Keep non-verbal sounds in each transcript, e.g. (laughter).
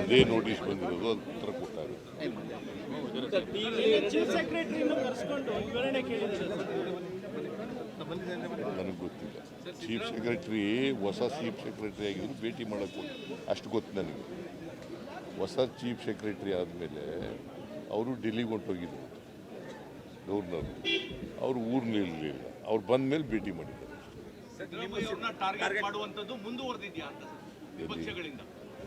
ಅದೇ ನೋಟಿಸ್ ಬಂದಿರೋದು ಉತ್ತರ ನನಗೆ ಗೊತ್ತಿಲ್ಲ. ಚೀಫ್ ಸೆಕ್ರೆಟರಿ ಹೊಸ ಚೀಫ್ ಸೆಕ್ರೆಟರಿ ಆಗಿದ್ರು ಭೇಟಿ ಮಾಡೋಕ್ಕೆ ಅಷ್ಟು ಗೊತ್ತು ನನಗೆ. ಹೊಸ ಚೀಫ್ ಸೆಕ್ರೆಟರಿ ಆದಮೇಲೆ, ಅವರು ಡೆಲ್ಲಿಗೆ ಹೊಂಟೋಗಿದ್ರು ಗವರ್ನರ್ ಅವರು ಊರು ನಿಲ್ಲಲಿಲ್ಲ ಅವ್ರು ಬಂದ ಮೇಲೆ ಭೇಟಿ ಮಾಡಿದ್ದಾರೆ.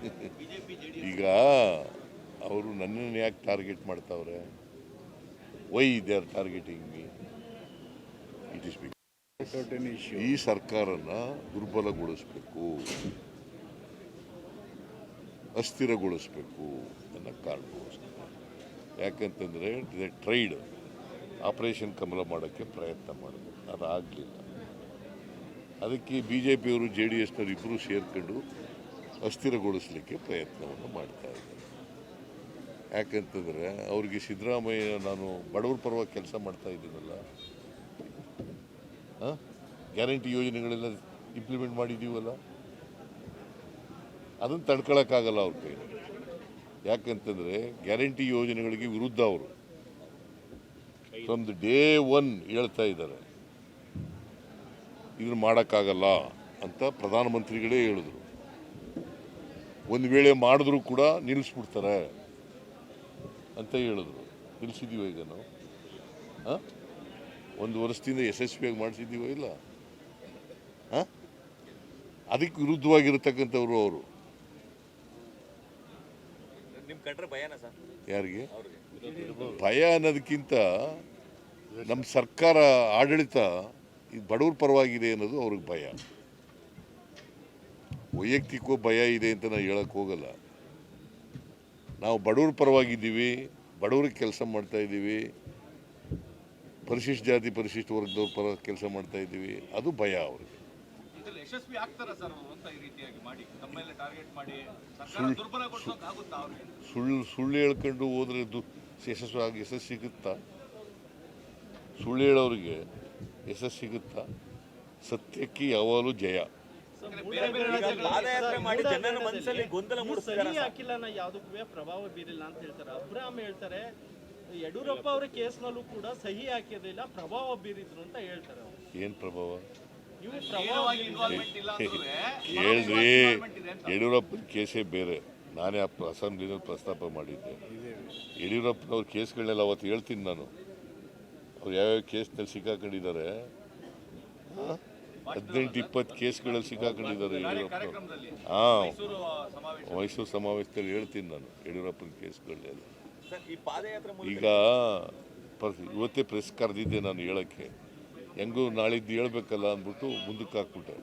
(laughs) ಈಗ ಅವರು ನನ್ನನ್ನು ಯಾಕೆ ಟಾರ್ಗೆಟ್ ಮಾಡ್ತಾವ್ರೆ? Why they are targeting me it is ಈ ಸರ್ಕಾರನ ದುರ್ಬಲಗೊಳಿಸಬೇಕು. ಅಸ್ಥಿರಗೊಳಿಸಬೇಕು ಅನ್ನೋ ಕಾರಣಗೋಸ್ಕರ ಯಾಕಂತಂದರೆ ಟ್ರೈಡ್ ಆಪರೇಷನ್ ಕಮಲ ಮಾಡೋಕ್ಕೆ ಪ್ರಯತ್ನ ಮಾಡಿದ್ರು. ಅದಾಗಲಿಲ್ಲ. ಅದಕ್ಕೆ ಬಿ ಜೆ ಪಿಯವರು ಜೆ ಡಿ ಎಸ್ನವರು ಇಬ್ಬರು ಸೇರ್ಕೊಂಡು ಅಸ್ಥಿರಗೊಳಿಸಲಿಕ್ಕೆ ಪ್ರಯತ್ನವನ್ನು ಮಾಡ್ತಾ ಇದ್ದಾರೆ. ಯಾಕಂತಂದರೆ ಅವರಿಗೆ ಸಿದ್ದರಾಮಯ್ಯ ನಾನು ಬಡವರ ಪರವಾಗಿ ಕೆಲಸ ಮಾಡ್ತಾ ಇದ್ದೀನಲ್ಲ. ಗ್ಯಾರಂಟಿ ಯೋಜನೆಗಳೆಲ್ಲ ಇಂಪ್ಲಿಮೆಂಟ್ ಮಾಡಿದ್ದೀವಲ್ಲ? ಅದನ್ನು ತಡ್ಕೊಳಕ್ಕಾಗಲ್ಲ ಅವ್ರ ಕೈ ಯಾಕಂತಂದರೆ ಗ್ಯಾರಂಟಿ ಯೋಜನೆಗಳಿಗೆ ವಿರುದ್ಧ ಅವರು. ಫ್ರಮ್ ದ ಡೇ ಒನ್ ಹೇಳ್ತಾ ಇದ್ದಾರೆ. ಇದನ್ನು ಮಾಡೋಕ್ಕಾಗಲ್ಲ ಅಂತ ಪ್ರಧಾನಮಂತ್ರಿಗಳೇ ಹೇಳಿದ್ರು. ಒಂದು ವೇಳೆ ಮಾಡಿದ್ರು ಕೂಡ ನಿಲ್ಲಿಸ್ಬಿಡ್ತಾರೆ ಅಂತ ಹೇಳಿದ್ರು. ನಿಲ್ಲಿಸಿದ್ದೀವ ಈಗ ನಾವು? ಹಾಂ? ಒಂದು ವರ್ಷದಿಂದ ಯಶಸ್ವಿಯಾಗಿ ಮಾಡಿಸಿದ್ದೀವೋ ಇಲ್ಲ? ಹಾಂ? ಅದಕ್ಕೆ ವಿರುದ್ಧವಾಗಿರತಕ್ಕಂಥವ್ರು ಅವರು. ಯಾರಿಗೆ? ಭಯ ಅನ್ನೋದಕ್ಕಿಂತ ನಮ್ಮ ಸರ್ಕಾರ ಆಡಳಿತ ಇದು ಬಡವ್ರ ಪರವಾಗಿದೆ ಅನ್ನೋದು ಅವ್ರಿಗೆ ಭಯ. ವೈಯಕ್ತಿಕವೂ ಭಯ ಇದೆ ಅಂತ ನಾನು ಹೇಳಕ್ ಹೋಗಲ್ಲ. ನಾವು ಬಡವ್ರ ಪರವಾಗಿದ್ದೀವಿ ಬಡವ್ರಿಗೆ ಕೆಲಸ ಮಾಡ್ತಾ ಇದ್ದೀವಿ ಪರಿಶಿಷ್ಟ ಜಾತಿ ಪರಿಶಿಷ್ಟ ವರ್ಗದವ್ರ ಪರ ಕೆಲಸ ಮಾಡ್ತಾ ಇದ್ದೀವಿ ಅದು ಭಯ ಅವ್ರಿಗೆ. ಯಶಸ್ವಿ ಆಗ್ತಾರ ಸರ್ ಅಂತ ಈ ರೀತಿಯಾಗಿ ಮಾಡಿ? ತಮ್ಮೆಲ್ಲ ಟಾರ್ಗೆಟ್ ಮಾಡಿ ಸರ್ಕಾರ ದುರ್ಬಲಗೊಳಿಸೋಕೆ ಆಗುತ್ತಾ ಅವ್ರಿಗೆ? ಸುಳ್ಳು ಸುಳ್ಳು ಹೇಳ್ಕೊಂಡು ಹೋದ್ರೆ ದು ಯಶಸ್ಸು ಆಗಿ ಯಶಸ್ಸು ಸಿಗುತ್ತಾ? ಸುಳ್ಳು ಹೇಳೋರಿಗೆ ಯಶಸ್ಸು ಸಿಗುತ್ತಾ? ಸತ್ಯಕ್ಕೆ ಯಾವಾಗಲೂ ಜಯ. ಬೇರೆ ಬೇರೆ ರಾಜ್ಯಗಳ ಪಾದಯಾತ್ರೆ ಮಾಡಿ ಜನರ ಮನಸ್ಸಲ್ಲಿ ಗೊಂದಲ ಮೂಡಿಸ್ತಾರೆ ಸಹಿ ಹಾಕಿಲ್ಲ ನಾ ಯಾವುದಕ್ಕೂ ಪ್ರಭಾವ ಬೀರಿಲ್ಲ ಅಂತ ಹೇಳ್ತಾರೆ. ಅಬ್ರಾಮ್ ಹೇಳ್ತಾರೆ ಯಡಿಯೂರಪ್ಪ ಅವರ ಕೇಸ್ನಲ್ಲೂ ಕೂಡ ಸಹಿ ಹಾಕಿರಲಿಲ್ಲ ಪ್ರಭಾವ ಬೀರಿದ್ರು ಅಂತ ಹೇಳ್ತಾರೆ ಏನು ಪ್ರಭಾವ? (laughs) ಹೇಳ್ರಿ ಯಡಿಯೂರಪ್ಪನ ಕೇಸೇ ಬೇರೆ. ನಾನೇ ಆ ಅಸೆಂಬ್ಲಿನಲ್ಲಿ ಪ್ರಸ್ತಾಪ ಮಾಡಿದ್ದೆ. ಯಡಿಯೂರಪ್ಪನವ್ರ ಕೇಸ್ಗಳನ್ನೆಲ್ಲ ಅವತ್ತು ಹೇಳ್ತೀನಿ ನಾನು. ಅವ್ರು ಯಾವ್ಯಾವ ಕೇಸ್ನಲ್ಲಿ ಸಿಕ್ಕಾಕೊಂಡಿದ್ದಾರೆ? ಹದಿನೆಂಟು ಇಪ್ಪತ್ತು ಕೇಸ್ಗಳಲ್ಲಿ ಸಿಕ್ಕಾಕೊಂಡಿದ್ದಾರೆ ಯಡಿಯೂರಪ್ಪ ಹಾಂ. ಮೈಸೂರು ಸಮಾವೇಶ. ಮೈಸೂರು ಸಮಾವೇಶದಲ್ಲಿ ಹೇಳ್ತೀನಿ ನಾನು ಯಡಿಯೂರಪ್ಪನ ಕೇಸ್ಗಳನ್ನೆಲ್ಲ. ಈಗ ಪ್ರ ಇವತ್ತೇ ಪ್ರೆಸ್ ಕರೆದಿದ್ದೆ ನಾನು ಹೇಳೋಕ್ಕೆ. ಹೆಂಗೂ ನಾಳಿದ್ದು ಹೇಳ್ಬೇಕಲ್ಲ ಅಂದ್ಬಿಟ್ಟು ಮುಂದಕ್ಕೆ ಹಾಕ್ಬಿಟ್ಟೆ.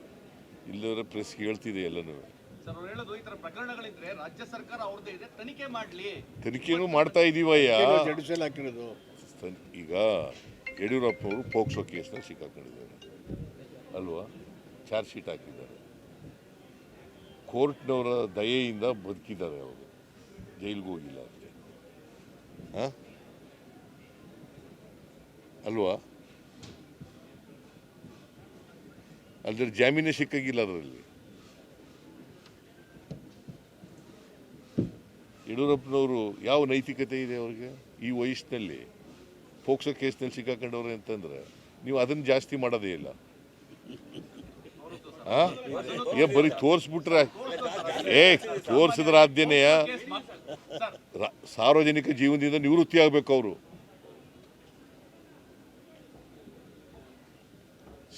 ಇಲ್ಲದ್ರೆ ಪ್ರೆಸ್ಗೆ ಹೇಳ್ತಿದೆ ಎಲ್ಲನೂ. ಸರ್ ಅವ್ರು ಹೇಳೋದು ಈ ತರ ಪ್ರಕರಣಗಳಿದ್ರೆ ರಾಜ್ಯ ಸರ್ಕಾರ ಅವ್ರದ್ದೇ ಇದೆ ತನಿಖೆ ಮಾಡ್ಲಿ. ತನಿಖೆನೂ ಮಾಡ್ತಾ ಇದೀವಯ್ಯ. ಈಗ ಹಾಕಿರೋದು. ಅವರು ಈಗ ಯಡಿಯೂರಪ್ಪನವರು ಪೋಕ್ಸೋ ಕೇಸ್ನ ಸಿಕ್ಕಾಕೊಂಡಿದ್ದಾರೆ. ಅಲ್ವಾ? ಚಾರ್ಜ್ ಶೀಟ್ ಹಾಕಿದ್ದಾರೆ. ಕೋರ್ಟ್ನವರ ದಯೆಯಿಂದ ಬದುಕಿದ್ದಾರೆ ಅವರು. ಜೈಲಿಗೆ ಹೋಗಿಲ್ಲ? ಅಲ್ವಾ? ಅಲ್ಲದೆ ಜಾಮೀನೇ ಸಿಕ್ಕಾಗಿಲ್ಲ ಅದರಲ್ಲಿ. ಯಡಿಯೂರಪ್ಪನವರು ಯಾವ ನೈತಿಕತೆ ಇದೆ ಅವ್ರಿಗೆ? ಈ ವಯಸ್ಸಿನಲ್ಲಿ, ಪೋಕ್ಸೋ ಕೇಸ್ನಲ್ಲಿ ಸಿಕ್ಕಾಕೊಂಡವ್ರೆ ಅಂತಂದ್ರೆ ನೀವು ಅದನ್ನು ಜಾಸ್ತಿ ಮಾಡೋದೇ ಇಲ್ಲ? ಏ, ಬರೀ ತೋರಿಸ್ಬಿಟ್ರೆ ಏ, ತೋರಿಸಿದ್ರ ಆದ್ಯನೆಯ? ಸಾರ್ವಜನಿಕ ಜೀವನದಿಂದ ನಿವೃತ್ತಿ ಆಗ್ಬೇಕು ಅವರು.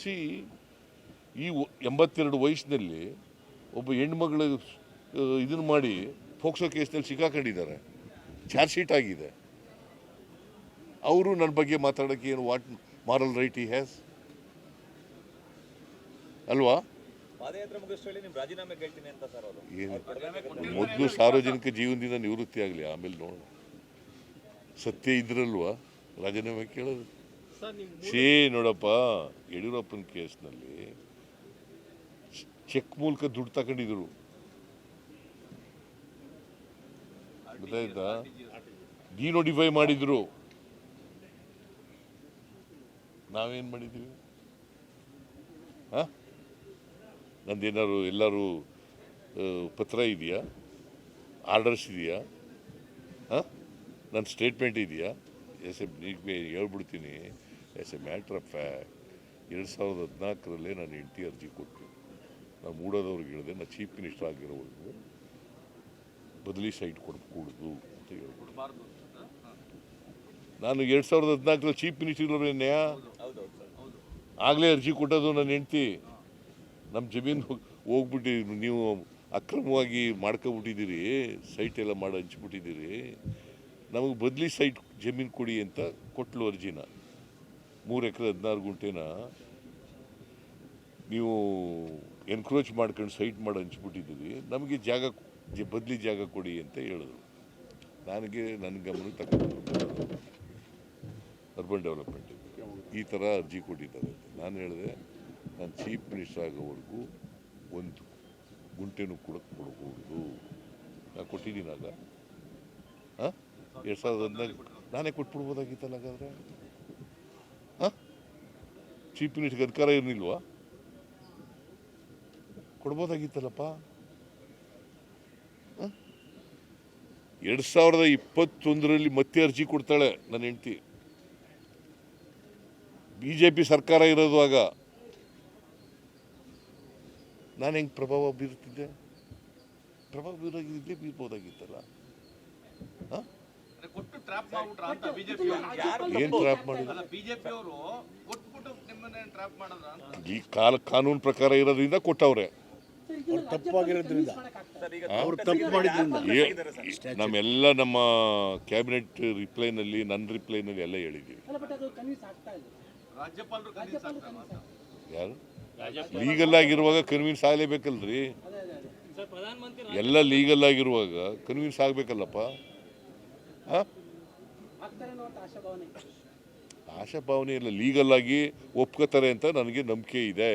ಸಿ ಈ ಎಂಬತ್ತೆರಡು ವಯಸ್ಸಿನಲ್ಲಿ ಒಬ್ಬ ಹೆಣ್ಮಗಳು ಇದನ್ನು ಮಾಡಿ ಫೋಕ್ಸೋ ಕೇಸ್ನಲ್ಲಿ ಸಿಕ್ಕಾಕೊಂಡಿದ್ದಾರೆ. ಚಾರ್ಜ್ ಶೀಟ್ ಆಗಿದೆ. ಅವರು ನನ್ನ ಬಗ್ಗೆ ಮಾತಾಡೋಕ್ಕೆ ಏನು what moral right he has? ಅಲ್ವಾ? ಮೊದಲು ಸಾರ್ವಜನಿಕ ಜೀವನದಿಂದ ನಿವೃತ್ತಿ ಆಗಲಿ ಆಮೇಲೆ ನೋಡೋಣ. ಸತ್ಯ ಇದ್ರಲ್ವಾ? ರಾಜೀನಾಮೆ ಕೇಳೋದು. ಸರ್ ನೀವು ಸೇ ನೋಡಪ್ಪ ಯಡಿಯೂರಪ್ಪನ ಕೇಸ್ನಲ್ಲಿ ಚೆಕ್ ಮೂಲಕ ದುಡ್ಡು ತಗೊಂಡಿದ್ರು. ಗೊತ್ತಾಯ್ತಾ? ಡಿನೋಟಿಫೈ ಮಾಡಿದ್ರು. ನಾವೇನು ಮಾಡಿದ್ದೀವಿ? ಹಾಂ? ನಂದೇನಾದ್ರು ಎಲ್ಲರೂ ಪತ್ರ ಇದೆಯಾ? ಆರ್ಡರ್ಸ್ ಇದೆಯಾ? ಹಾಂ? ನನ್ನ ಸ್ಟೇಟ್ಮೆಂಟ್ ಇದೆಯಾ? ಎಸ್ ಎ ಈಗ ಹೇಳ್ಬಿಡ್ತೀನಿ. As a, matter of fact. ಎರಡು ಸಾವಿರದ ಹದಿನಾಲ್ಕರಲ್ಲೇ ನಾನು ಹೆಂಡತಿ ಅರ್ಜಿ ಕೊಟ್ಟು. ನಾನು ಮೂಡೋದವ್ರಿಗೆ ಹೇಳಿದೆ ನಾನು ಚೀಫ್ ಮಿನಿಸ್ಟರ್ ಆಗಿರೋವರೆಗೂ ಬದಲಿ ಸೈಟ್ ಕೊಡಕೂಡ್ದು ಅಂತ. ಹೇಳ್ಬೋದು ನಾನು ಎರಡು ಸಾವಿರದ ಹದಿನಾಲ್ಕರಲ್ಲಿ ಚೀಫ್ ಮಿನಿಸ್ಟರ್ ಹೌದೌದು ಆಗಲೇ ಅರ್ಜಿ ಕೊಟ್ಟದು ನನ್ನ ಹೆಂಡ್ತಿ. ನಮ್ಮ ಜಮೀನು ಹೋಗ್ಬಿಟ್ಟಿ ನೀವು ಅಕ್ರಮವಾಗಿ ಮಾಡ್ಕೊಬಿಟ್ಟಿದ್ದೀರಿ ಸೈಟ್ ಎಲ್ಲ ಮಾಡಿ ಹಂಚ್ಬಿಟ್ಟಿದ್ದೀರಿ. ನಮಗೆ ಬದಲಿ ಸೈಟ್ ಜಮೀನು ಕೊಡಿ ಅಂತ ಕೊಟ್ಲು ಅರ್ಜಿನ. ಮೂರು ಎಕರೆ ಹದಿನಾರು ಗುಂಟೆನ. ನೀವು ಎನ್ಕ್ರೋಚ್ ಮಾಡ್ಕೊಂಡು ಸೈಟ್ ಮಾಡಿ ಹಂಚ್ಬಿಟ್ಟಿದ್ದೀವಿ ನಮಗೆ ಜಾಗ ಬದಲಿ ಜಾಗ ಕೊಡಿ ಅಂತ ಹೇಳಿದ್ರು. ನನಗೆ, ನನ್ನ ಗಮನಕ್ಕೆ ತಗೊಂಡು ಅರ್ಬನ್ ಡೆವಲಪ್ಮೆಂಟ್ ಈ ಥರ ಅರ್ಜಿ ಕೊಟ್ಟಿದ್ದಾರೆ ಅಂತ. ನಾನು ಹೇಳಿದೆ, ನಾನು ಚೀಫ್ ಮಿನಿಸ್ಟರ್ ಆಗೋವರೆಗೂ ಒಂದು ಗುಂಟೆನೂ ಕೂಡ ಕೊಡಕೂಡದು ನಾನು ಕೊಟ್ಟಿದ್ದೀನಾಗ ಹಾಂ? ಎರಡು ಸಾವಿರದ ಹದಿನಾಲ್ಕು ನಾನೇ ಕೊಟ್ಬಿಡ್ಬೋದಾಗಿತ್ತಲ್ಲ ಹಾಗಾದ್ರೆ? ಹಾಂ? ಚೀಫ್ ಮಿನಿಸ್ಟರ್ಗೆ ಅಧಿಕಾರ ಇರಲಿಲ್ವಾ ಕೊಡ್ಬೋದಾಗಿತ್ತಲ್ಲಪ್ಪ? ಎರಡು ಸಾವಿರದ ಇಪ್ಪತ್ತೊಂದರಲ್ಲಿ ಮತ್ತೆ ಅರ್ಜಿ ಕೊಡ್ತಾಳೆ ನನ್ನ ಹೆಂಡ್ತಿ. ಬಿ ಜೆ ಪಿ ಸರ್ಕಾರ ಇರೋದು ಆಗ. ನಾನು ಹೆಂಗೆ ಪ್ರಭಾವ ಬೀರುತ್ತಿದ್ದೆ? ಪ್ರಭಾವ ಬೀರಾಗಿದ್ದೆ ಬೀರ್ಬೋದಾಗಿತ್ತಲ್ಲ. ಹಾಂ? ಅಂದ್ರೆ ಕೊಟ್ಟು ಟ್ರ್ಯಾಪ್ ಮಾಡ್ಬಿಟ್ರ ಅಂತ ಬಿಜೆಪಿ ಯಾರು ಏನು ಟ್ರಾಪ್ ಮಾಡಿದ್ರು? ಅಲ್ಲ ಬಿಜೆಪಿ ಅವರು ಕೊಟ್ಬಿಟ್ಟು ನಿಮ್ಮನ್ನ ಟ್ರ್ಯಾಪ್ ಮಾಡಿದ್ರ ಅಂತ. ಈ ಕಾಲ ಕಾನೂನು ಪ್ರಕಾರ ಇರೋದ್ರಿಂದ ಕೊಟ್ಟವ್ರೆ. ತಪ್ಪಾಗಿರೋದ್ರಿಂದ. ಸರ್ ಈಗ ಅವ್ರು ತಪ್ಪು ಮಾಡಿದ್ರಿಂದ. ನಮ್ಮೆಲ್ಲ ನಮ್ಮ ಕ್ಯಾಬಿನೆಟ್ ರಿಪ್ಲೈನಲ್ಲಿ ನನ್ನ ರಿಪ್ಲೈನಲ್ಲಿ ಎಲ್ಲ ಹೇಳಿದ್ದೀವಿ. ಅಲ್ಲ ಬಟ್ ಅದು ಕನ್ವಿನ್ಸ್ ಆಗ್ತಾ ಇಲ್ಲ. ರಾಜ್ಯಪಾಲರು ಕನ್ವಿನ್ಸ್ ಆಗ್ತಾರೆ ಅಂತ ಯಾರು? ಲೀಗಲ್ ಆಗಿರುವಾಗ ಕನ್ವಿನ್ಸ್ ಆಗಲೇಬೇಕಲ್ರಿ? ಎಲ್ಲ ಲೀಗಲ್ ಆಗಿರುವಾಗ ಕನ್ವಿನ್ಸ್ ಆಗಬೇಕಲ್ಲಪ್ಪ? ಆಶಾಭಾವನೆ ಇಲ್ಲ. ಲೀಗಲ್ ಆಗಿ ಒಪ್ಕೋತಾರೆ ಅಂತ ನನಗೆ ನಂಬಿಕೆ ಇದೆ.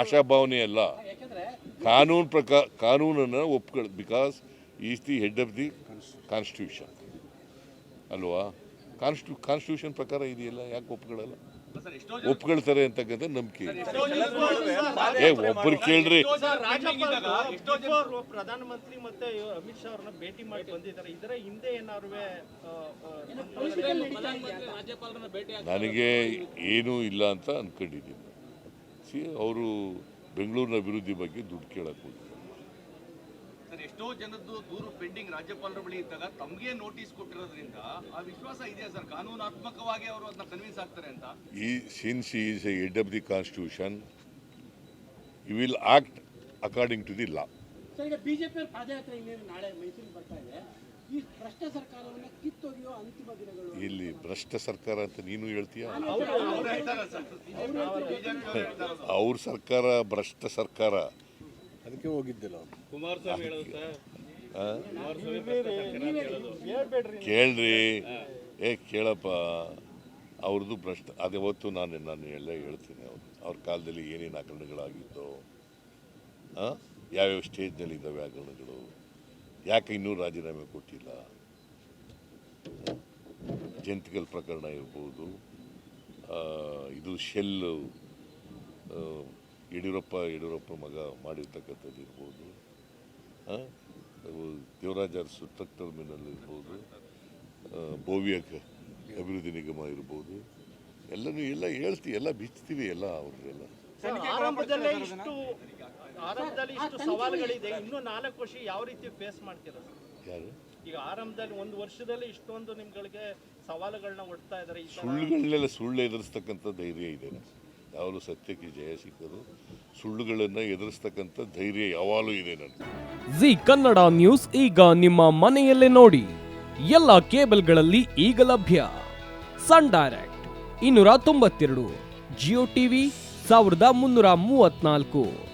ಆಶಾಭಾವನೆ ಅಲ್ಲ. ಕಾನೂನು ಪ್ರಕಾರ ಕಾನೂನನ್ನು ಒಪ್ಕೊಳ್ because is the head of the constitution ಅಲ್ವಾ? ಕಾನ್ಸ್ಟಿಟ್ಯೂ ಕಾನ್ಸ್ಟಿಟ್ಯೂಷನ್ ಪ್ರಕಾರ ಇದೆಯಲ್ಲ? ಯಾಕೆ ಒಪ್ಕೊಳ್ಳಲ್ಲ? ಸರ್ ಎಷ್ಟೋ ಜನ ಒಪ್ಕೊಳ್ತಾರೆ ಅಂತಕ್ಕಂಥ ನಂಬಿಕೆ ಇದೆ. ಏ ಒಬ್ಬರು ಕೇಳ್ರಿ. ಪ್ರಧಾನಮಂತ್ರಿ ಮತ್ತೆ ಅಮಿತ್ ಶಾ ಅವ್ರನ್ನ ಭೇಟಿ ಮಾಡಿ ಬಂದಿದ್ದಾರೆ. ಇದರ ಹಿಂದೆ ಏನಾದ್ರು ನನಗೆ ಏನೂ ಇಲ್ಲ ಅಂತ ಅನ್ಕೊಂಡಿದ್ದೀನಿ. ಸಿ ಅವರು ಬೆಂಗಳೂರಿನ ಅಭಿವೃದ್ಧಿ ಬಗ್ಗೆ ದುಡ್ಡು ಕೇಳಕ್ಕೆ ಹೋಗಿದ್ದಾರೆ. ಸರ್ ಎಷ್ಟೋ ಜನದ್ದು ದೂರು ಪೆಂಡಿಂಗ್ ರಾಜ್ಯಪಾಲರ ಬಳಿ ಇದ್ದಾಗ ತಮಗೆ ನೋಟಿಸ್ ಕೊಟ್ಟಿರೋದ್ರಿಂದ ಆ ವಿಶ್ವಾಸ ಇದೆಯಾ ಸರ್? ಕಾನೂನಾತ್ಮಕವಾಗಿ ಅವರು ಅದನ್ನ ಕನ್ವಿನ್ಸ್ ಆಗ್ತಾರೆ ಅಂತ. ಈ since is a head of the constitution you will act according to the law sir ಈಗ ಬಿಜೆಪಿ ಪಾದಯಾತ್ರೆ ನಾಳೆ ಮೈಸೂರಿಗೆ ಬರ್ತಾ ಇದೆ. ಈ ಭ್ರಷ್ಟ ಸರ್ಕಾರವನ್ನ ಕಿತ್ತೊಗೆಯೋ ಅಂತಿಮ ದಿನಗಳು. ಇಲ್ಲಿ ಭ್ರಷ್ಟ ಸರ್ಕಾರ ಅಂತ ನೀನು ಹೇಳ್ತೀಯ? ಅವ್ರು ಸರ್ಕಾರ ಭ್ರಷ್ಟ ಸರ್ಕಾರ. ಅದಕ್ಕೆ ಹೋಗಿದ್ದಿಲ್ಲ ಕೇಳ್ರಿ. ಏ ಕೇಳಪ್ಪ. ಅವ್ರದ್ದು ಭ್ರಷ್ಟ ಅದೇ ಹೊತ್ತು ನಾನು ನಾನು ಎಲ್ಲ ಹೇಳ್ತೀನಿ ಅವ್ರು. ಅವ್ರ ಕಾಲದಲ್ಲಿ ಏನೇನು ಹಗರಣಗಳಾಗಿದ್ದೋ ಆ? ಯಾವ್ಯಾವ ಸ್ಟೇಜ್ನಲ್ಲಿ ಇದ್ದಾವೆ ಹಗರಣಗಳು ಯಾಕೆ ಇನ್ನೂ ರಾಜೀನಾಮೆ ಕೊಟ್ಟಿಲ್ಲ? ಜಂತಿಕಲ್ ಪ್ರಕರಣ ಇರ್ಬೋದು. ಇದು ಶೆಲ್ ಯಡಿಯೂರಪ್ಪ ಯಡಿಯೂರಪ್ಪ ಮಗ ಮಾಡಿರ್ತಕ್ಕಂಥದ್ದು ಇರ್ಬೋದು. ದೇವರಾಜ ಅರಸು ಟರ್ಮಿನಲ್ ಇರ್ಬೋದು. ಭೋವ್ಯ ಅಭಿವೃದ್ಧಿ ನಿಗಮ ಇರ್ಬೋದು. ಎಲ್ಲನೂ ಎಲ್ಲ ಹೇಳ್ತೀವಿ ಎಲ್ಲ ಬಿಚ್ತೀವಿ ಎಲ್ಲ ಅವ್ರದ್ದೆಲ್ಲ ಸರ್, ಆರಂಭದಲ್ಲೇ ಇಷ್ಟು ಸವಾಲುಗಳಿದೆ. ಇನ್ನೂ ನಾಲ್ಕು ವರ್ಷ ಯಾವ ರೀತಿ ಫೇಸ್ ಮಾಡ್ತೀರಾ? ಯಾರು? ಈಗ ಆರಂಭದಲ್ಲಿ ಒಂದು ವರ್ಷದಲ್ಲಿ ಇಷ್ಟೊಂದು ನಿಮ್ಗಳಿಗೆ ಸವಾಲುಗಳನ್ನ ಒಡ್ತಾ ಇದಾರೆ ಈ ತರ. ಸುಳ್ಳುಗಳನ್ನೆಲ್ಲ ಸುಳ್ಳು ಎದುರಿಸ್ತಕ್ಕಂಥ ಧೈರ್ಯ ಇದೆ. ಯಾವಾಗಲೂ ಸತ್ಯಕ್ಕೆ ಜಯ ಸಿಕ್ಕರು ಸುಳ್ಳುಗಳನ್ನು ಎದುರಿಸ್ತಕ್ಕಂಥ ಧೈರ್ಯ ಯಾವಾಗಲೂ ಇದೆ ನನಗೆ. ಜಿ ಕನ್ನಡ ನ್ಯೂಸ್ ಈಗ ನಿಮ್ಮ ಮನೆಯಲ್ಲೇ ನೋಡಿ. ಎಲ್ಲ ಕೇಬಲ್ಗಳಲ್ಲಿ ಈಗ ಲಭ್ಯ. ಸನ್ ಡೈರೆಕ್ಟ್ ಇನ್ನೂರ ತೊಂಬತ್ತೆರಡು ಜಿಯೋ ಟಿವಿ ಸಾವಿರದ ಮುನ್ನೂರ ಮೂವತ್ನಾಲ್ಕು.